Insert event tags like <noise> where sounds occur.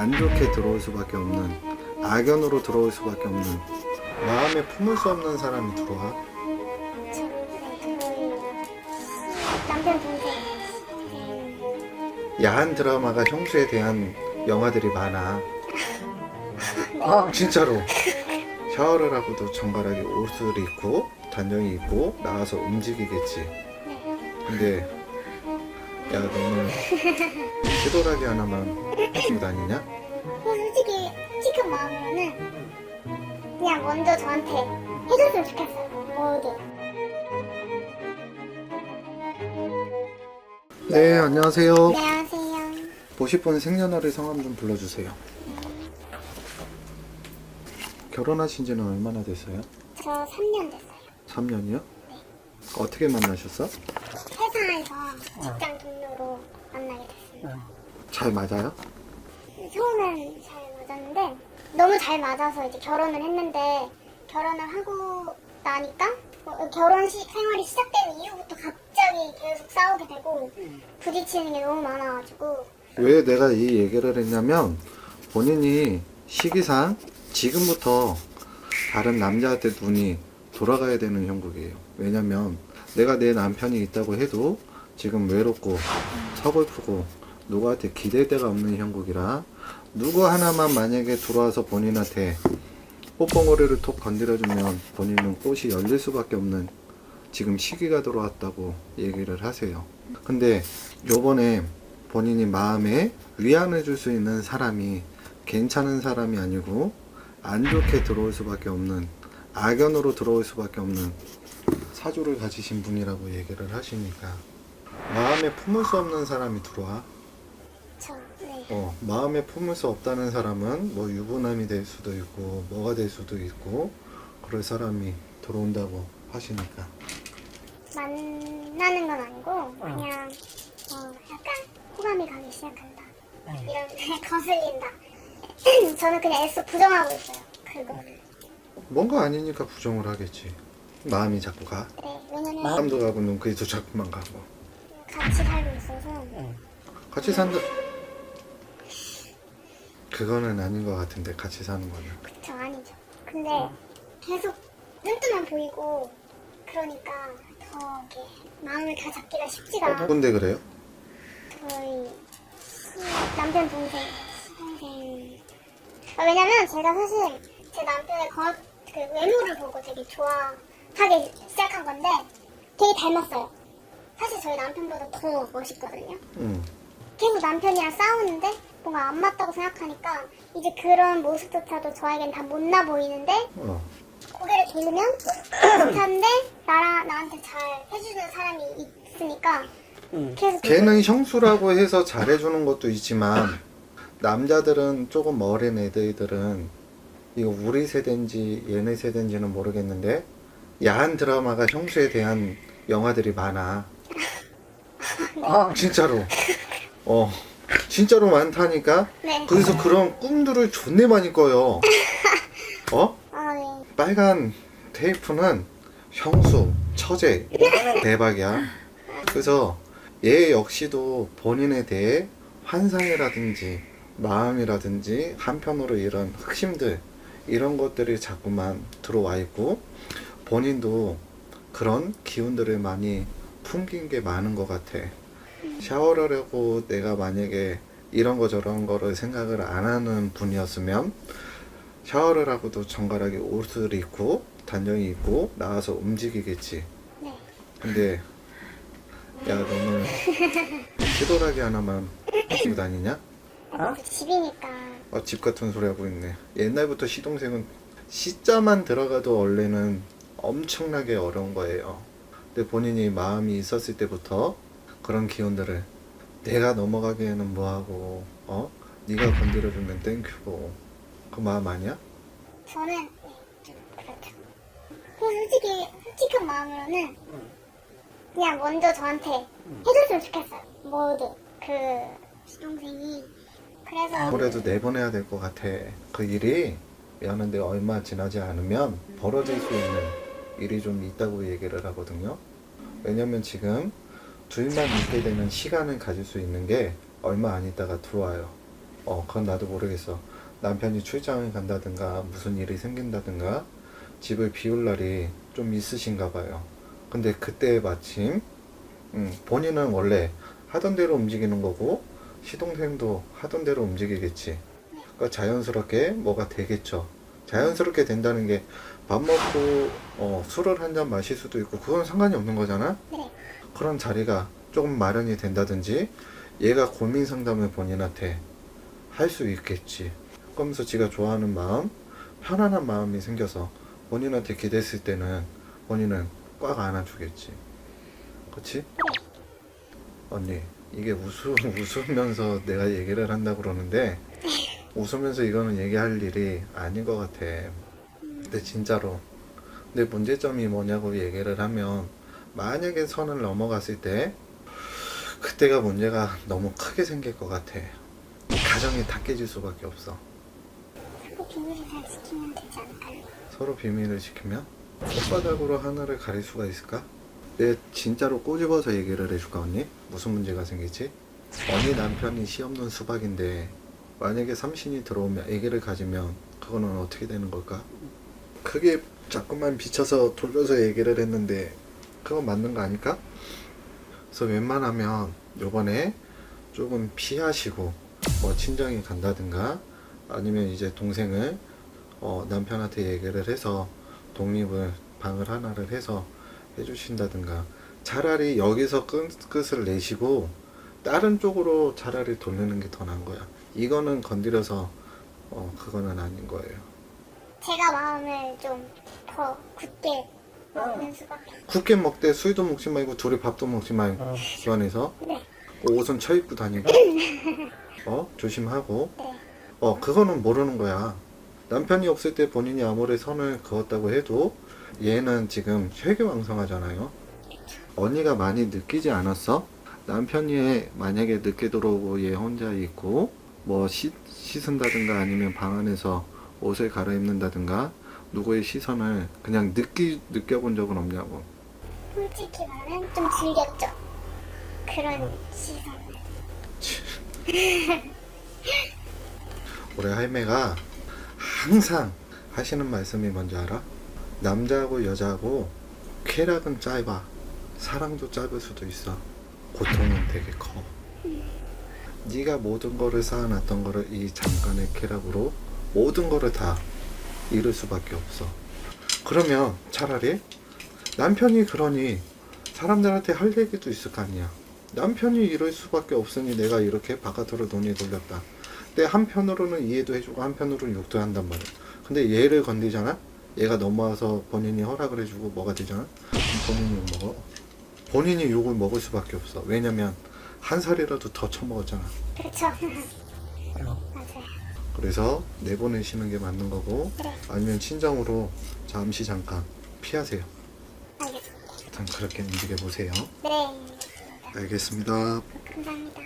안 좋게 들어올 수밖에 없는 악연으로 들어올 수밖에 없는 마음에 품을 수 없는 사람이 들어와. 저, 네, 남편 동생. 야한 드라마가 형수에 대한 영화들이 많아. 진짜로. 샤워를 하고도 정갈하게 옷을 입고 단정히 입고 나와서 움직이겠지. 근데 야 너는 시도라기 하나만 하고 다니냐? 솔직히 솔직한 마음으로는 그냥 먼저 저한테 해줬으면 좋겠어요. 모두. 네 안녕하세요. 안녕하세요. 보실 분 생년월일 성함 좀 불러주세요. 결혼하신 지는 얼마나 됐어요? 저 3년 됐어요. 3년이요? 어떻게 만나셨어? 회사에서 직장 동료로 만나게 됐습니다. 잘 맞아요? 처음엔 잘 맞았는데 너무 잘 맞아서 이제 결혼을 했는데 결혼을 하고 나니까 어, 결혼식 생활이 시작된 이후부터 갑자기 계속 싸우게 되고 부딪히는 게 너무 많아가지고 왜 내가 이 얘기를 했냐면 본인이 시기상 지금부터 다른 남자한테 눈이 돌아가야 되는 형국이에요. 왜냐면 내가 내 남편이 있다고 해도 지금 외롭고 서글프고 누구한테 기댈 데가 없는 형국이라 누구 하나만 만약에 들어와서 본인한테 뽀뽕거리를 톡 건드려주면 본인은 꽃이 열릴 수밖에 없는 지금 시기가 들어왔다고 얘기를 하세요. 근데 요번에 본인이 마음에 위안을 줄 수 있는 사람이 괜찮은 사람이 아니고 안 좋게 들어올 수밖에 없는 악연으로 들어올 수밖에 없는 사주를 가지신 분이라고 얘기를 하시니까 마음에 품을 수 없는 사람이 들어와. 어, 마음에 품을 수 없다는 사람은 뭐 유부남이 될 수도 있고 뭐가 될 수도 있고 그럴 사람이 들어온다고 하시니까. 만나는 건 아니고 그냥 어, 약간 호감이 가기 시작한다. 이런 <laughs> 거슬린다. <clears throat> 저는 그냥 애써 부정하고 있어요. 그거를 뭔가 아니니까 부정을 하겠지. 마음이 자꾸 가. 네 왜냐면 마음도 가고 눈빛도 자꾸만 가고. 같이 살고 있어서. 같이 산다. 그거는 아닌 것 같은데 같이 사는 거는. 저 아니죠 근데 계속 눈뜨만 보이고 그러니까 더 이렇게 마음을 다 잡기가 쉽지가 근데 그래요? 저희 남편 동생 동생 아, 왜냐면 제가 사실 제 남편의 거, 그 외모를 보고 되게 좋아하기 시작한 건데 되게 닮았어요 사실 저희 남편보다 더 멋있거든요 응. 계속 남편이랑 싸우는데 뭔가 안 맞다고 생각하니까 이제 그런 모습조차도 저에겐 다 못나 보이는데 어. 고개를 돌리면 괜찮은데 나랑 나한테 잘 해주는 사람이 있으니까 계속 걔는 형수라고 해서 잘해주는 것도 있지만 남자들은 조금 어린 애들들은 이거 우리 세대인지 얘네 세대인지는 모르겠는데 야한 드라마가 형수에 대한 영화들이 많아. <laughs> 진짜로. 어. 진짜로 많다니까. 네. 그래서 그런 꿈들을 존내 많이 꿔요. <laughs> 어? 아, 네. 빨간 테이프는 형수, 처제, 대박이야. 그래서 얘 역시도 본인에 대해 환상이라든지 마음이라든지 한편으로 이런 흑심들 이런 것들이 자꾸만 들어와 있고 본인도 그런 기운들을 많이 풍긴 게 많은 것 같아. 샤워를 하고 내가 만약에 이런 거 저런 거를 생각을 안 하는 분이었으면 샤워를 하고도 정갈하게 옷을 입고 단정히 입고 나와서 움직이겠지. 네. 근데 야 너는 시도라기 하나만 하고 다니냐? 그 집이니까 어, 집 같은 소리 하고 있네. 옛날부터 시동생은 시자만 들어가도 원래는 엄청나게 어려운 거예요. 근데 본인이 마음이 있었을 때부터 그런 기운들을 내가 넘어가기에는 뭐하고 어? 네가 건드려주면 땡큐고 그 마음 아니야? 저는 네, 좀 그렇죠. 그냥 솔직히 솔직한 마음으로는 그냥 먼저 저한테 해줬으면 좋겠어요. 모두 그 시동생이 그래서 아무래도 내보내야 될 것 같아. 그 일이 미안한데 얼마 지나지 않으면 벌어질 수 있는 일이 좀 있다고 얘기를 하거든요. 왜냐면 지금 둘만 있게 되는 시간을 가질 수 있는 게 얼마 안 있다가 들어와요. 어, 그건 나도 모르겠어. 남편이 출장을 간다든가 무슨 일이 생긴다든가 집을 비울 날이 좀 있으신가 봐요. 근데 그때 마침 음, 본인은 원래 하던 대로 움직이는 거고 시동생도 하던 대로 움직이겠지. 그러니까 자연스럽게 뭐가 되겠죠. 자연스럽게 된다는 게 밥 먹고 어, 술을 한 잔 마실 수도 있고 그건 상관이 없는 거잖아. 네. 그런 자리가 조금 마련이 된다든지 얘가 고민 상담을 본인한테 할 수 있겠지. 그러면서 지가 좋아하는 마음, 편안한 마음이 생겨서 본인한테 기댔을 때는 본인은 꽉 안아주겠지. 그치? 언니, 이게 웃으, <laughs> 웃으면서 내가 얘기를 한다 그러는데 웃으면서 이거는 얘기할 일이 아닌 것 같아. 근데 진짜로. 근데 문제점이 뭐냐고 얘기를 하면 만약에 선을 넘어갔을 때 그때가 문제가 너무 크게 생길 것 같아. 가정이 다 깨질 수밖에 없어. 서로 비밀을 잘 지키면 되지 않을까요? 서로 비밀을 지키면 손바닥으로 하늘을 가릴 수가 있을까? 내 진짜로 꼬집어서 얘기를 해줄까 언니? 무슨 문제가 생기지? 언니 남편이 시 없는 수박인데 만약에 삼신이 들어오면 아기를 가지면 그거는 어떻게 되는 걸까? 크게 자꾸만 비춰서 돌려서 얘기를 했는데 그건 맞는 거 아닐까? 그래서 웬만하면 요번에 조금 피하시고 뭐 친정에 간다든가 아니면 이제 동생을 어, 남편한테 얘기를 해서 독립을 방을 하나를 해서 해주신다든가 차라리 여기서 끝, 끝을 내시고 다른 쪽으로 차라리 돌리는 게 더 나은 거야. 이거는 건드려서 어, 그거는 아닌 거예요. 제가 마음을 좀 더 굳게 굳게 먹되 술도 먹지 말고 둘이 밥도 먹지 말고 기관에서. 네. 옷은 쳐 입고 다니고. 어? 조심하고. 네. 어 그거는 모르는 거야. 남편이 없을 때 본인이 아무리 선을 그었다고 해도 얘는 지금 혈기왕성하잖아요. 언니가 많이 느끼지 않았어? 남편이 만약에 늦게 들어오고 얘 혼자 있고 뭐 씻, 씻은다든가 아니면 방 안에서 옷을 갈아입는다든가 누구의 시선을 그냥 느끼, 느껴본 적은 없냐고 솔직히 말하면 좀 즐겼죠. 그런 시선을. <laughs> 우리 할매가 항상 하시는 말씀이 뭔지 알아? 남자하고 여자하고 쾌락은 짧아. 사랑도 짧을 수도 있어. 고통은 되게 커. 네가 모든 거를 쌓아놨던 거를 이 잠깐의 쾌락으로 모든 거를 다 잃을 수밖에 없어. 그러면 차라리 남편이 그러니 사람들한테 할 얘기도 있을 거 아니야. 남편이 이럴 수밖에 없으니 내가 이렇게 바깥으로 돈이 돌렸다. 근데 한편으로는 이해도 해주고 한편으로는 욕도 한단 말이야. 근데 얘를 건드잖아? 얘가 넘어와서 본인이 허락을 해주고 뭐가 되잖아? 본인이 욕 먹어. 본인이 욕을 먹을 수밖에 없어. 왜냐면 한 살이라도 더 처먹었잖아. 그렇죠. <laughs> 맞아요. 그래서 내보내시는 게 맞는 거고 그래. 아니면 친정으로 잠시 잠깐 피하세요. 알겠습니다. 일단 그렇게 움직여 보세요. 네. 알겠습니다. 감사합니다.